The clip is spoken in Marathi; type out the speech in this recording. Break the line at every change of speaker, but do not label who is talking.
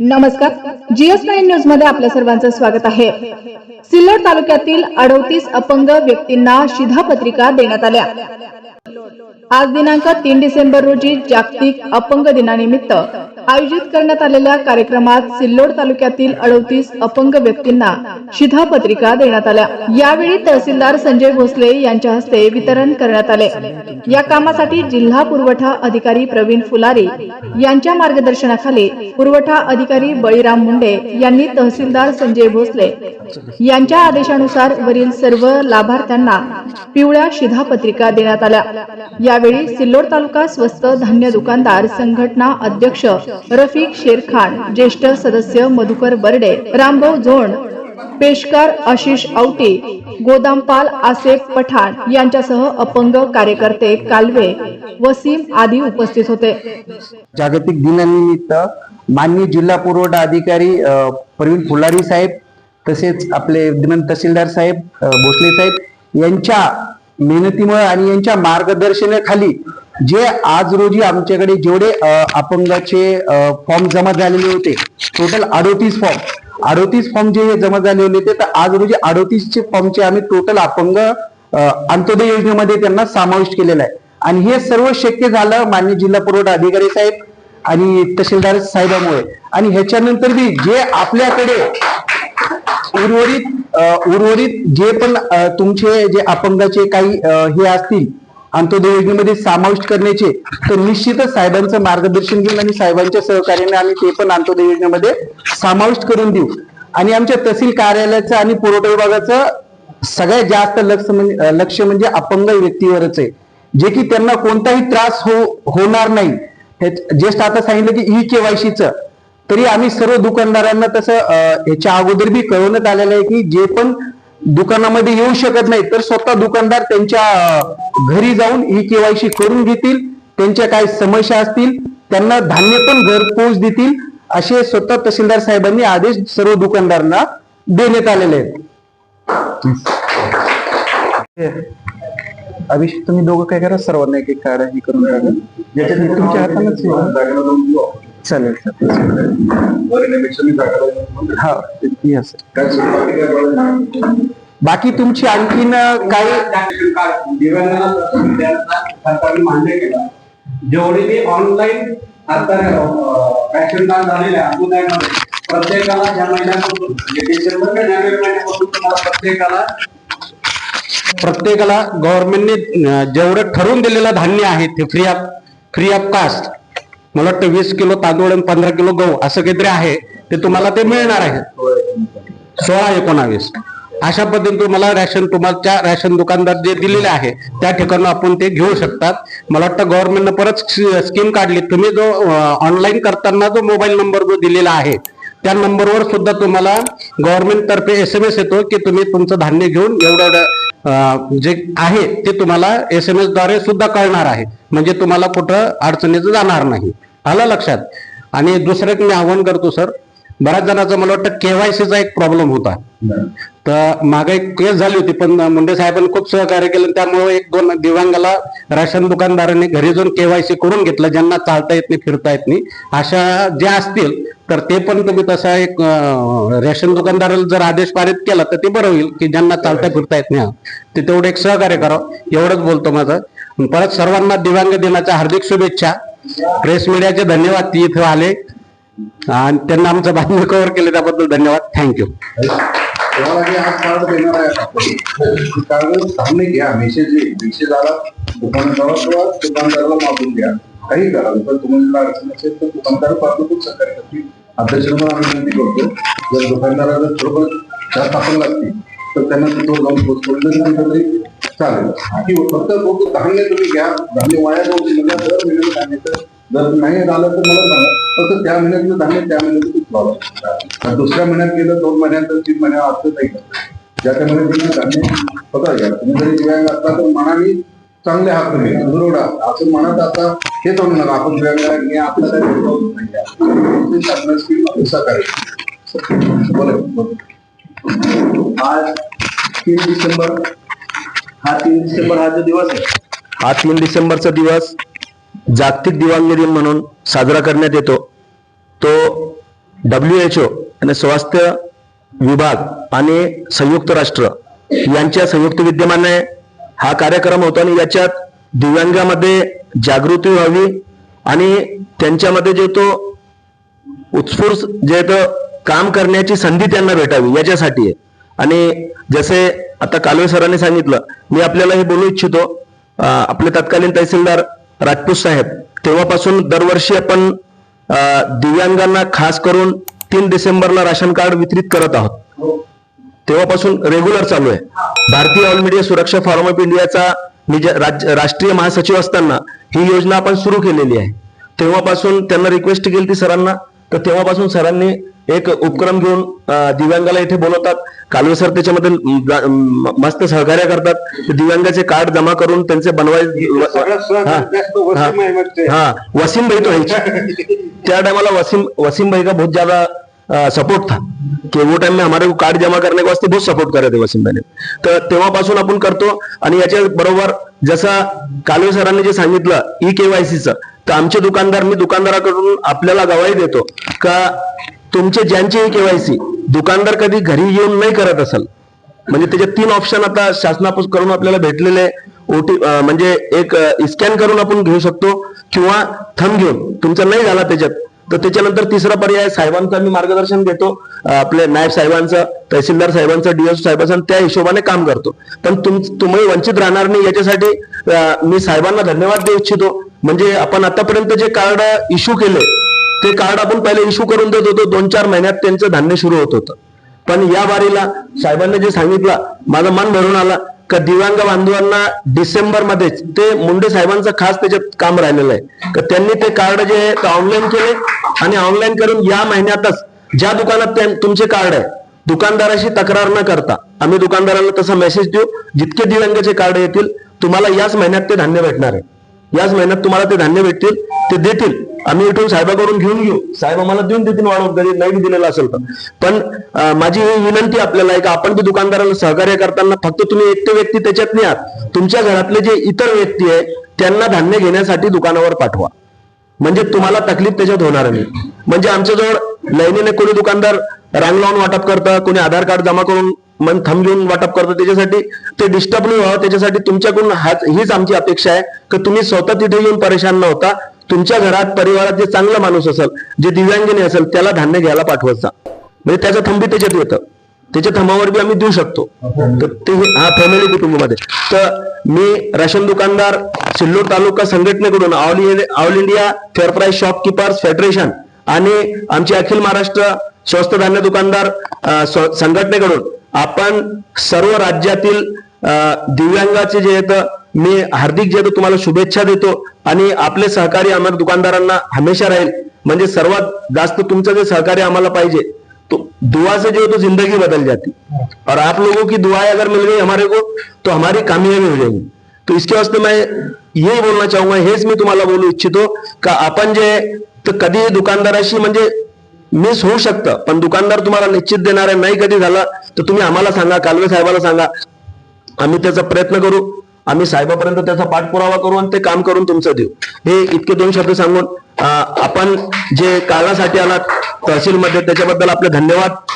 नमस्कार. जीएस नाईन न्यूजमध्ये आपल्या सर्वांचं स्वागत आहे. सिल्लोड तालुक्यातील अडवतीस अपंग व्यक्तींना शिधापत्रिका देण्यात आल्या. आज दिनांक तीन डिसेंबर रोजी जागतिक अपंग दिनानिमित्त आयोजित करण्यात आलेल्या कार्यक्रमात सिल्लोड तालुक्यातील अडतीस अपंग व्यक्तींना शिधापत्रिका देण्यात आल्या. यावेळी तहसीलदार संजय भोसले यांच्या हस्ते वितरण करण्यात आले. या कामासाठी जिल्हा पुरवठा अधिकारी प्रवीण फुलारी यांच्या मार्गदर्शनाखाली पुरवठा अधिकारी बळीराम मुंडे यांनी तहसीलदार संजय भोसले यांच्या आदेशानुसार वरील सर्व लाभार्थ्यांना पिवळ्या शिधापत्रिका देण्यात आल्या. यावेळी सिल्लोड तालुका स्वस्त धान्य दुकानदार संघटना अध्यक्ष रफिक शेरखान ज्येष्ठ सदस्य मधुकर बर्डे रामभाऊ झोंड पेशकार आशिष औटे गोदामपाल आसेफ पठाण यांच्यासह अपंग कार्यकर्ते कालवे वसीम आदी उपस्थित होते.
जागतिक दिनानिमित्त माननीय जिल्हा पुरवठा अधिकारी प्रवीण फुलारी साहेब तसेच आपले विद्यमान तहसीलदार साहेब भोसले साहेब यांच्या मेहनतीमुळे आणि यांच्या मार्गदर्शनाखाली जे आज रोजी आमच्याकडे जेवढे अपंगाचे फॉर्म जमा झालेले होते टोटल अडोतीस फॉर्म अडोतीस फॉर्म जे जमा झालेले होते तर आज रोजी अडोतीसचे फॉर्मचे आम्ही टोटल अपंग अंत्योदय योजनेमध्ये त्यांना समाविष्ट केलेलं आहे. आणि हे सर्व शक्य झालं मान्य जिल्हा पुरवठा अधिकारी साहेब आणि तहसीलदार साहेबांमुळे. आणि ह्याच्यानंतर बी जे आपल्याकडे उर्वरित उर्वरित जे पण तुमचे जे अपंगाचे काही हे असतील अंत्योदय योजनेमध्ये समाविष्ट करण्याचे तर निश्चितच साहेबांचं मार्गदर्शन घेऊन आणि साहेबांच्या सहकार्याने आम्ही ते पण अंत्योदय योजनेमध्ये समाविष्ट करून देऊ. आणि आमच्या तहसील कार्यालयाचं आणि पुरवठा विभागाचं सगळ्यात जास्त लक्ष म्हणजे लक्ष म्हणजे अपंग व्यक्तीवरच आहे. जे की त्यांना कोणताही त्रास हो होणार नाही. जस्ट आता सांगितलं की ई केवायसीचं तरी आम्ही सर्व दुकानदारांना तसं याच्या अगोदर बी कळवण्यात आलेलं आहे की जे पण दुकानामध्ये येऊ शकत नाही तर स्वतः दुकानदार त्यांच्या घरी जाऊन ई केवायसी करून घेतील त्यांच्या काही समस्या असतील त्यांना धान्य पण घरपोच देतील असे स्वतः तहसीलदार साहेबांनी आदेश सर्व दुकानदारांना देण्यात आलेले आहेत. अभिषेक तुम्ही दोघं काय करा सर्वांना एक एक कार्ड हे करून टाका. ज्याच्यात तुमच्या हातानच. चालेल. हा ते- ते असेल. बाकी तुमची आणखीन काही
दिव्यांगांना मान्य केलं जेवढे ते ऑनलाईन आता रॅशन कार्ड झालेले प्रत्येकाला ज्या महिन्यापासून म्हणजे डिसेंबर ते जानेवारी महिन्यापासून तुम्हाला प्रत्येकाला
प्रत्येकाला गव्हर्नमेंटने जेवढं ठरवून दिलेलं धान्य आहे ते free of free of cost मला वाटतं वीस किलो तांदूळ आणि पंधरा किलो गहू असं काहीतरी आहे ते तुम्हाला ते मिळणार आहे. सोळा एकोणावीस. अशा पद्धतीने तुम्हाला रॅशन तुम्हाला रॅशन दुकानदार जे दिलेले आहे त्या ठिकाणी आपण ते घेऊ शकतात. मला वाटतं गव्हर्नमेंटनं परत स्कीम काढली. तुम्ही जो ऑनलाईन करताना जो मोबाईल नंबर जो दिलेला आहे त्या नंबरवर सुद्धा तुम्हाला गव्हर्नमेंट तर्फे एस एम एस येतो की तुम्ही तुमचं धान्य घेऊन एवढं जे आहे ते तुम्हाला एस एम एसद्वारे सुद्धा कळणार आहे. म्हणजे तुम्हाला कुठं अडचणीचं जाणार नाही. आलं लक्षात? आणि दुसरं एक मी आव्हान करतो सर. बऱ्याच जणांचा मला वाटतं केवायसीचा एक प्रॉब्लेम होता. तर मागे एक केस झाली होती पण मुंडे साहेबांनी खूप सहकार्य केलं. त्यामुळे एक दोन दिव्यांगाला राशन दुकानदारांनी घरी जाऊन केवायसी करून घेतलं ज्यांना चालता येत नाही फिरता येत नाही. अशा ज्या असतील तर ते पण तुम्ही तसा एक रेशन दुकानदाराला जर आदेश पारित केला तर ते बरं होईल की ज्यांना चालता फिरता येत नाही. ते तेवढं एक सहकार्य करावं एवढंच बोलतो माझं. परत सर्वांना दिव्यांग दिनाच्या हार्दिक शुभेच्छा. प्रेस मीडियाचे धन्यवाद ती इथं आले. आणि त्यांना आमचं बातमी कव्हर केलं त्याबद्दल धन्यवाद. थँक्यू
आज देणार आहे आपण. घ्या. मेसेज मेसेज आला दुकानदाराला किंवा दुकानदाराला मागून द्या काही करा. पण तुम्हाला अडचण असेल तर दुकानदार पाठवून सहकार्य करतील. आम्ही विनंती करतो. जर दुकानदाराला थोडं जास्त आपण लागतील तर त्यांना तिथं जाऊन पोस्ट तरी चालेल. बाकी फक्त फक्त धान्य तुम्ही घ्या. धान्य वाया जाऊ नका. दर महिन्याला धान्य जर नाही झालं तर मला सांगा. फक्त त्या महिन्यातलं धान्य त्या महिन्यात तुम्ही दुसऱ्या महिन्यात गेलं दोन महिन्यात तीन महिन्या असं नाही. ज्या त्या महिन्यात तुम्ही धान्य बघा तुम्ही जरी दिव्यांग असला तर मनाने चांगले हात नाही दुरवडा असं म्हणत आता हे करू नका. आपण दिव्यांग मी आपलं काही विरोध नाही.
आज तीन डिसेंबर हा तीन डिसेंबर हा जो दिवस आहे.
हा तीन डिसेंबरचा दिवस. जागतिक दिव्यांग दिन म्हणून साजरा करण्यात येतो. तो डब्ल्यू एच ओ आणि स्वास्थ्य विभाग आणि संयुक्त राष्ट्र यांच्या संयुक्त विद्यमाने हा कार्यक्रम होतो आणि याच्यात दिव्यांगामध्ये जागृती व्हावी आणि त्यांच्यामध्ये जे तो उत्स्फूर्त जे तो काम करण्याची संधी त्यांना भेटावी याच्यासाठी आहे. आणि जसे आता कालवे सरांनी सांगितलं मी आपल्याला हे बोलू इच्छितो. आपले तत्कालीन तहसीलदार राजपूत साहेब तेव्हापासून दरवर्षी आपण दिव्यांगांना खास करून तीन डिसेंबरला राशन कार्ड वितरित करत आहोत. तेव्हापासून रेग्युलर चालू आहे. भारतीय ऑल मीडिया सुरक्षा फॉरम ऑफ इंडियाचा मी राष्ट्रीय महासचिव असताना ही योजना आपण सुरू केलेली आहे. तेव्हापासून त्यांना रिक्वेस्ट केली ती सरांना. तर तेव्हापासून सरांनी एक उपक्रम घेऊन दिव्यांगाला इथे बोलवतात. कालवे सर त्याच्यामध्ये मस्त सहकार्य करतात. दिव्यांगाचे कार्ड जमा करून त्यांचे
अहमदचे.
हाँ वसीम भाई तो त्या टाइमाला वसीम वसीम भाई का बहुत ज्यादा सपोर्ट था. कि वो टाइम में हमारे को कार्ड जमा करने के वास्ते बहुत सपोर्ट कर रहे थे वसीम भाई ने. तर तेव्हापासून आपण करतो आणि याच्या बरोबर जसं कालवे सरांनी जे सांगितलं ई केवायसीचं तर आमचे दुकानदार मी दुकानदाराकडून आपल्याला गवाही देतो. का तुमचे ज्यांचे केवायसी दुकानदार कधी घरी येऊन नाही करत असेल म्हणजे त्याचे तीन ऑप्शन आता शासनापासून करून आपल्याला भेटलेले ओटी म्हणजे एक स्कॅन करून आपण घेऊ शकतो किंवा थम घेऊन. तुमचा नाही झाला त्याच्यात तर त्याच्यानंतर तिसरा पर्याय साहेबांचा मी मार्गदर्शन देतो. आपले नायब साहेबांचं तहसीलदार साहेबांचं डीएस साहेबांचं त्या हिशोबाने काम करतो. पण तुम तुम्ही वंचित राहणार नाही याच्यासाठी मी साहेबांना धन्यवाद देऊ इच्छितो. म्हणजे आपण आतापर्यंत जे कार्ड इश्यू केले ते कार्ड आपण पहिले इश्यू करून देत होतो. दोन चार महिन्यात त्यांचं धान्य सुरू होत होतं. पण या बारीला साहेबांनी जे सांगितलं माझं मन भरून आलं का दिव्यांग बांधवांना डिसेंबर मध्येच ते मुंडे साहेबांचं खास त्याच्यात काम राहिलेलं आहे. का त्यांनी ते कार्ड जे आहे ते ऑनलाईन केले आणि ऑनलाईन करून या महिन्यातच ज्या दुकानात तुमचे कार्ड आहे दुकानदाराशी तक्रार न करता आम्ही दुकानदाराला तसा मेसेज देऊ जितके दिव्यांगाचे कार्ड येतील तुम्हाला याच महिन्यात ते धान्य भेटणार आहे. याच महिन्यात तुम्हाला ते धान्य भेटतील ते देतील. आम्ही इथून साहेबाकडून घेऊन घेऊ. साहेब आम्हाला देऊन देतील वाढवून कधी नाही दिलेलं असेल तर. पण माझी ही विनंती आपल्याला आहे का आपण बी दुकानदाराला सहकार्य करताना फक्त तुम्ही एकटे व्यक्ती त्याच्यात नाही आहात. तुमच्या घरातले जे इतर व्यक्ती आहे त्यांना धान्य घेण्यासाठी दुकानावर पाठवा. म्हणजे तुम्हाला तकलीफ त्याच्यात होणार नाही. म्हणजे आमच्याजवळ लाईनीने कोणी दुकानदार रांग लावून वाटप करतं कोणी आधार कार्ड जमा करून मन थम घेऊन वाटप करतो त्याच्यासाठी. ते डिस्टर्ब नाही व्हावं त्याच्यासाठी तुमच्याकडून हाच हीच आमची अपेक्षा आहे की तुम्ही स्वतः तिथे येऊन परेशान न होता तुमच्या घरात परिवारात जे चांगला माणूस असेल जे दिव्यांगिनी असेल त्याला धान्य घ्यायला पाठवत जा म्हणजे त्याचं थंबी त्याच्यात येतं. त्याच्या थंबावर बी आम्ही देऊ शकतो. तर ते हा फॅमिली कुटुंबामध्ये. तर मी राशन दुकानदार सिल्लोड तालुका संघटनेकडून all India all India fair price shopkeepers federation आणि आमचे अखिल महाराष्ट्र स्वस्त धान्य दुकानदार संघटनेकडून आपण सर्व राज्यातील दिव्यांगाचे जे आहेत मी हार्दिक जे तुम्हाला शुभेच्छा देतो आणि आपले सहकार्य आम्हाला दुकानदारांना हमेशा राहील. म्हणजे सर्वात जास्त तुमचं जे सहकार्य आम्हाला पाहिजे तो दुआ से जो है तो जिंदगी बदल जाती. और आप लोगों की दुआएं अगर मिल गई हमारे को तो हमारी कामयाबी हो जाएगी. तो इसके वास्ते मैं यही बोलना चाहूंगा हेच मी तुम्हाला बोलू इच्छितो का आपण जे तर कधी दुकानदाराशी म्हणजे मिस होऊ शकतं. पण दुकानदार तुम्हाला निश्चित देणार आहे नाही कधी झालं तर तुम्ही आम्हाला सांगा कालवे साहेबाला सांगा. आम्ही त्याचा प्रयत्न करू. आम्ही साहेबापर्यंत त्याचा पाठपुरावा करू आणि ते काम करून तुमचं देऊ. हे इतके दोन शब्द सांगून आपण जे काळासाठी आलात तहसीलमध्ये त्याच्याबद्दल आपले धन्यवाद.